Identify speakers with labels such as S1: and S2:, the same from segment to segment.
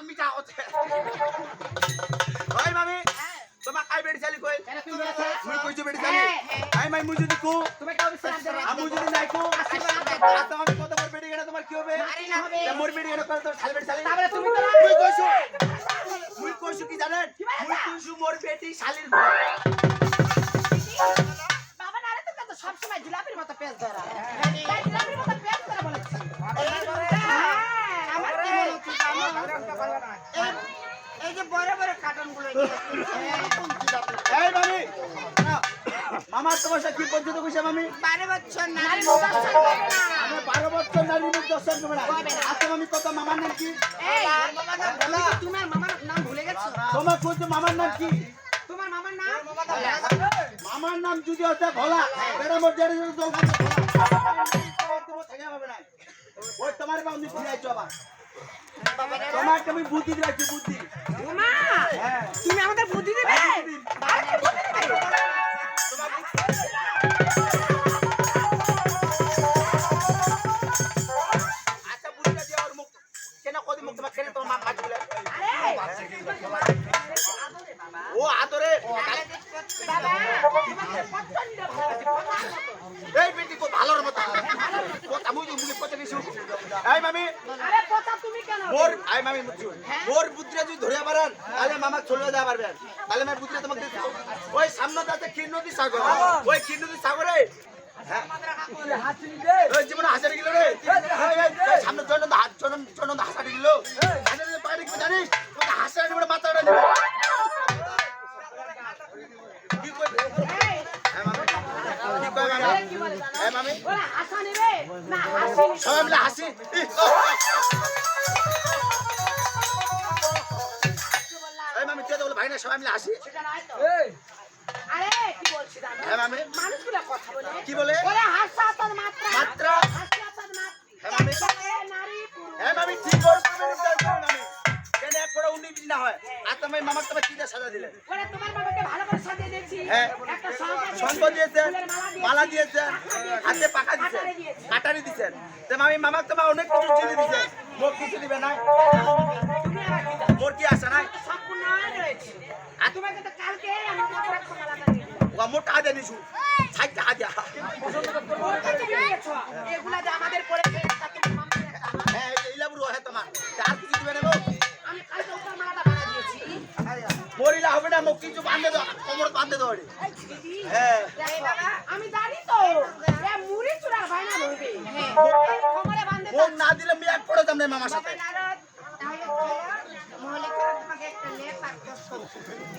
S1: কম মিঠা হচ্ছে। ওই মামি
S2: হ্যাঁ।
S1: তোমার কাই বেড়ি চালি কই?
S2: তুমি
S1: মুই কইছো বেড়ি চালি।
S2: হ্যাঁ, হ্যাঁ।
S1: আই মাই মুই যদি কু
S2: তুমি কাউ বিশ্রাম দেবে?
S1: আমু যদি নাই কু। আর তোমার কত বড় বেড়ি গেলে তোমার কি হবে?
S2: আরে না হবে।
S1: তা মোর বেড়ি গেলে কত তোর শালি বেড়ি চালি।
S2: তারপরে তুমি তো
S1: মুই কইছো মুই কইছো কি জানেন? মুই কইছো মোর বেটি শালির ঘর।
S2: বাবা না রে তুমি তো সবসময় জিলাপির মতো পেঁচ ধরা। এই- যে বড় বড় কার্টুনগুলো
S1: এই মামি মামার তোমার সাথে কি পর্যন্ত কইছে মামি?
S2: বারো বছর নারী মুদাসন করে। না।
S1: আমি বারো বছর নারী মুখ দর্শন করবে না।
S2: না।
S1: মামি কত মামার নাম কি?
S2: এই, মামার নাম ভুলে গেছো
S1: তোমার কইছো মামার নাম কি?
S2: তোমার মামার নাম?
S1: মামার নাম যদি হচ্ছে ভোলা বেড়া মোর জেরে থেকে হবে না। ওই তোমার ফিরে আইছো আবার। তোমার তুমি বুদ্ধি দিয়েছি বুদ্ধি।
S2: ওমা
S1: হ্যাঁ।
S2: তুমি আমাদের বুদ্ধি দেবে?
S1: আচ্ছা মুখ মুখ মা ও আদরে।
S2: তোমাকে।
S1: এই বেটি ভালোর মতো। কথা মুই মুই কথা কিছু এই মামি। মোর আই মামি মুচু। মোর বুদ্ধিটা যদি ধরে পারেন তাহলে মামা চলে যেতে পারবেন তাহলে আমি বুদ্ধিটা তোমাকে ওই সামনে যাতে কিন্নতি সাগর। ওই কিন্নতি সাগরে? হ্যাঁ। ওই জীবনে হাজার কিলো রে। সামনে জনন হাত জানিস? ওই মাথাটা দিবে। কি কই
S2: এই,
S1: হ্যাঁ মামি। সবাই মিলে হাসি
S2: সেটা আরে কি বলছি জানো?
S1: হ্যাঁ, মামি।
S2: মানুষগুলো কথা বলে।
S1: কি বলে?
S2: ওরা হাসা তার মাত্রা।
S1: মাত্রা?
S2: হাসা তার মাত্রা।
S1: হ্যাঁ, মামি। হ্যাঁ মামি ঠিক করে তুমি বিচার করো মামি। কেন এক করে উনি বিজি না হয়? আর তুমি মামার তোমার কি সাজা দিলে?
S2: ওরা তোমার বাবাকে ভালো করে সাজিয়ে দিয়েছি।
S1: হ্যাঁ।
S2: একটা শঙ্খ
S1: মালা দিয়েছেন হাতে পাকা
S2: দিয়েছি।
S1: কাটারি দিয়েছেন তো মামি মামাক তোমার অনেক কিছু জিনিস দিয়েছেন মোর কিছু দিবে না
S2: তুমি আবার কি জানো?
S1: মোর কি আসে নাই
S2: তো সম্পূর্ণ রয়েছে আর তোমাকে তো কালকে আমি তোমাকে মালাটা
S1: টাকা দিয়ে নিছু
S2: তুমি দিয়েছ। এগুলা যে আমাদের একটা আমার।
S1: হ্যাঁ এই ইলাবুর হয় তোমার আর কিছু দিবে না
S2: আমি কালকে উপর মালাটা বানিয়ে দিয়েছি।
S1: মরিলা হবে না মোক কিছু বাঁধে দাও কোমর বাঁধে দাও রে। হ্যাঁ
S2: আমি জানি তো এ মুড়ি চূড়ার বায়না ধরবে কোমরে বাঁধে
S1: মোক না দিলে আমি এক পড়ে যাম মামার সাথে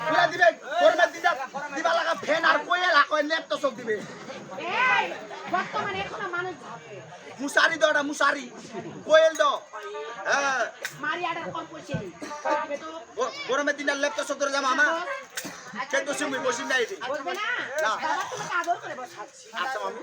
S1: পুরা দিবে কোরমা দিদা দিবা লাগা ফ্যান আর কইয়া তো সব দিবে মুসারি না মুসারি। কোয়েল দাও। হ্যাঁ।
S2: তো
S1: গরমের দিন লেপ তো সব ধরে যাব আমা। কিন্তু তুমি বসি নাই আচ্ছা মামি।